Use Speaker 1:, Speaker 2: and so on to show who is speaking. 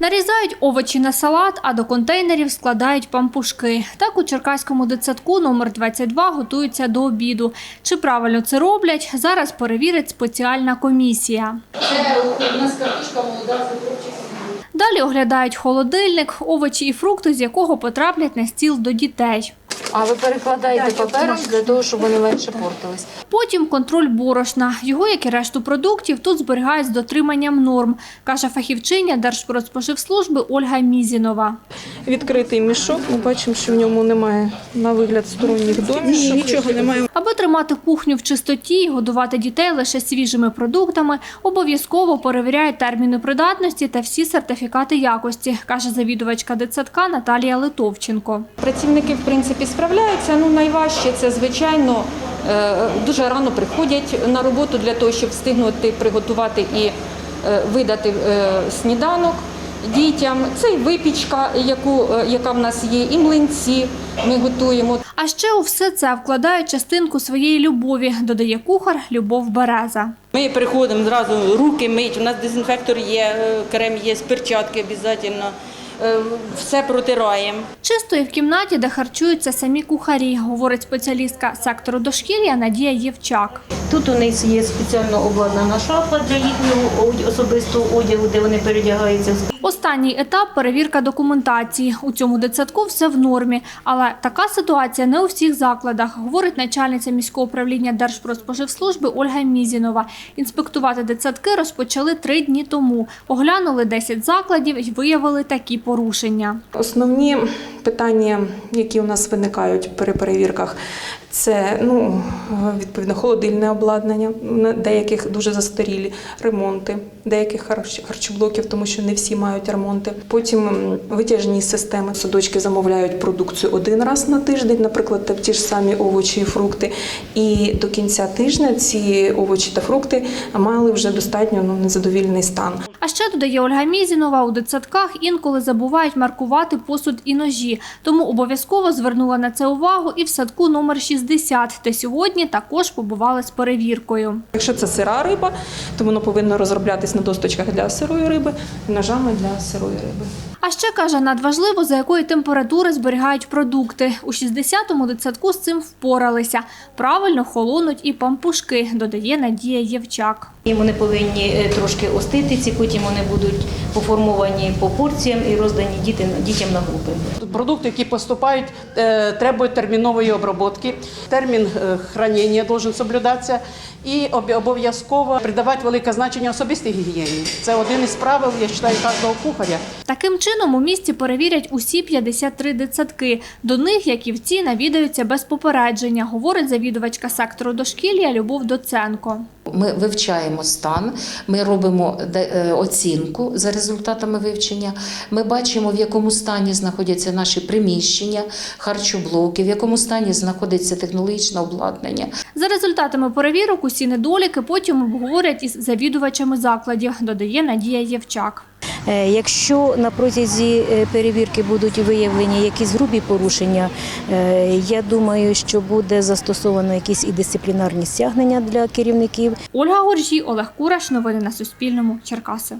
Speaker 1: Нарізають овочі на салат, а до контейнерів складають пампушки. Так у Черкаському дитсадку номер 22 готуються до обіду. Чи правильно це роблять, зараз перевірить спеціальна комісія. Далі оглядають холодильник, овочі і фрукти, з якого потраплять на стіл до дітей.
Speaker 2: А ви перекладаєте папером для того, щоб вони менше портились.
Speaker 1: Потім контроль борошна. Його, як і решту продуктів, тут зберігають з дотриманням норм, каже фахівчиня Держпродспоживслужби Ольга Мізінова.
Speaker 3: Відкритий мішок. Ми бачимо, що в ньому немає на вигляд сторонніх домішок. Нічого немає.
Speaker 1: Аби тримати кухню в чистоті і годувати дітей лише свіжими продуктами, обов'язково перевіряють терміни придатності та всі сертифікати якості, каже завідувачка дитсадка Наталія Литовченко.
Speaker 4: Працівники, в принципі, справляються. Ну, найважче це, звичайно, е, дуже рано приходять на роботу для того, щоб встигнути приготувати і е, видати е, сніданок дітям. Це і випічка, яку, яка в нас є, і млинці ми готуємо.
Speaker 1: А ще у все це вкладають частинку своєї любові, додає кухар Любов Береза.
Speaker 5: Ми приходимо зразу руки мить. У нас дезінфектор є, крем є, перчатки обов'язково. Е, Все протираємо.
Speaker 1: Чисто і в кімнаті, де харчуються самі кухарі, говорить спеціалістка сектору дошкілля Надія Євчак.
Speaker 6: Тут у них є спеціально обладнана шафа для їхнього особистого одягу, де вони передягаються.
Speaker 1: Останній етап перевірка документації. У цьому дитсадку все в нормі, але така ситуація не у всіх закладах, говорить начальниця міського управління Держпродспоживслужби Ольга Мізінова. Інспектувати дитсадки розпочали три дні тому. Оглянули 10 закладів і виявили такі порушення.
Speaker 3: Основні питання, які у нас виникають при перевірках, це ну, відповідно холодильне обладнання, деяких дуже застарілі ремонти, деяких харч- харчоблоків, тому що не всі мають ремонти. Потім витяжні системи. Садочки замовляють продукцію один раз на тиждень, наприклад, ті ж самі овочі і фрукти. І до кінця тижня ці овочі та фрукти мали вже достатньо ну, незадовільний стан.
Speaker 1: А ще додає Ольга Мізінова, у дитсадках інколи забувають маркувати посуд і ножі, тому обов'язково звернула на це увагу і в садку номер 60, де сьогодні також побували з перевіркою.
Speaker 3: Якщо це сира риба, то воно повинно розроблятись на досточках для сирої риби і ножами для сирої риби.
Speaker 1: А ще каже, надважливо, за якої температури зберігають продукти. У 60-му дитсадку з цим впоралися. Правильно холонуть і пампушки, додає Надія Євчак.
Speaker 6: І вони повинні е, трошки остити ці, потім вони будуть поформовані по порціям і роздані діти, дітям на групи.
Speaker 7: Продукти, які поступають, е, требують термінової обробки. Термін е, хранення має соблюдатися і об- обов'язково придавати велике значення особистій гігієні. Це один із правил, я вважаю, кожного кухаря.
Speaker 1: Таким чином у місті перевірять усі 53 дитсадки. До них, як і в ці, навідаються без попередження, говорить завідувачка сектору дошкілля Любов Доценко.
Speaker 2: Ми вивчаємо стан, ми робимо е, оцінку за результатами вивчення. Ми бачимо, в якому стані знаходяться наші приміщення, харчоблоки, в якому стані знаходиться технологічне обладнання.
Speaker 1: За результатами перевірок усі недоліки потім обговорять із завідувачами закладів, додає Надія Євчак.
Speaker 8: Е, Якщо на протязі е, перевірки будуть виявлені якісь грубі порушення, е, я думаю, що буде застосовано якісь і дисциплінарні стягнення для керівників.
Speaker 1: Ольга Горжій, Олег Кураш. Новини на Суспільному. Черкаси.